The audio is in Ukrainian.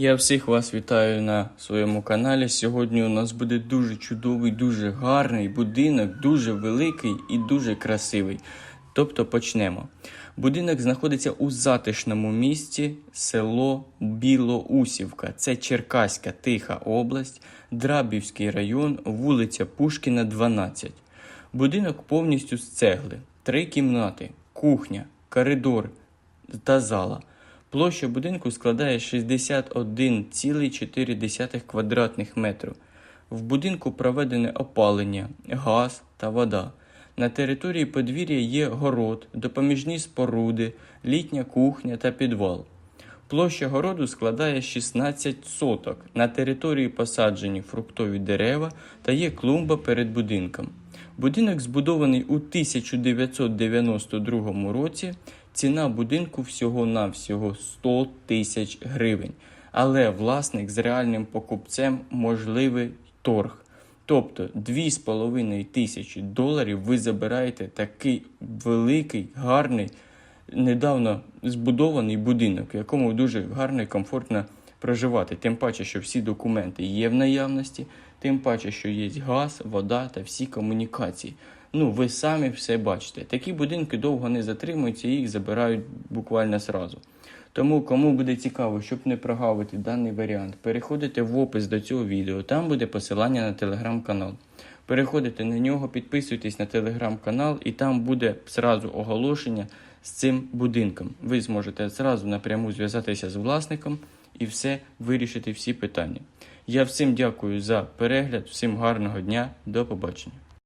Я всіх вас вітаю на своєму каналі. Сьогодні у нас буде дуже чудовий, дуже гарний будинок, дуже великий і дуже красивий. Тобто почнемо. Будинок знаходиться у затишному місті село Білоусівка. Це Черкаська Тиха область, Драбівський район, вулиця Пушкіна, 12. Будинок повністю з цегли, три кімнати, кухня, коридор та зала. Площа будинку складає 61,4 квадратних метрів. В будинку проведене опалення, газ та вода. На території подвір'я є город, допоміжні споруди, літня кухня та підвал. Площа городу складає 16 соток. На території посаджені фруктові дерева та є клумба перед будинком. Будинок збудований у 1992 році. Ціна будинку всього-навсього 100 тисяч гривень. Але власник з реальним покупцем можливий торг. Тобто 2,5 тисячі доларів ви забираєте такий великий, гарний, недавно збудований будинок, в якому дуже гарно і комфортно проживати. Тим паче, що всі документи є в наявності, тим паче, що є газ, вода та всі комунікації. Ну, ви самі все бачите. Такі будинки довго не затримуються, їх забирають буквально зразу. Тому, кому буде цікаво, щоб не прогавити даний варіант, переходите в опис до цього відео. Там буде посилання на телеграм-канал. Переходите на нього, підписуйтесь на телеграм-канал, і там буде зразу оголошення з цим будинком. Ви зможете зразу напряму зв'язатися з власником і все вирішити всі питання. Я всім дякую за перегляд, всім гарного дня, до побачення.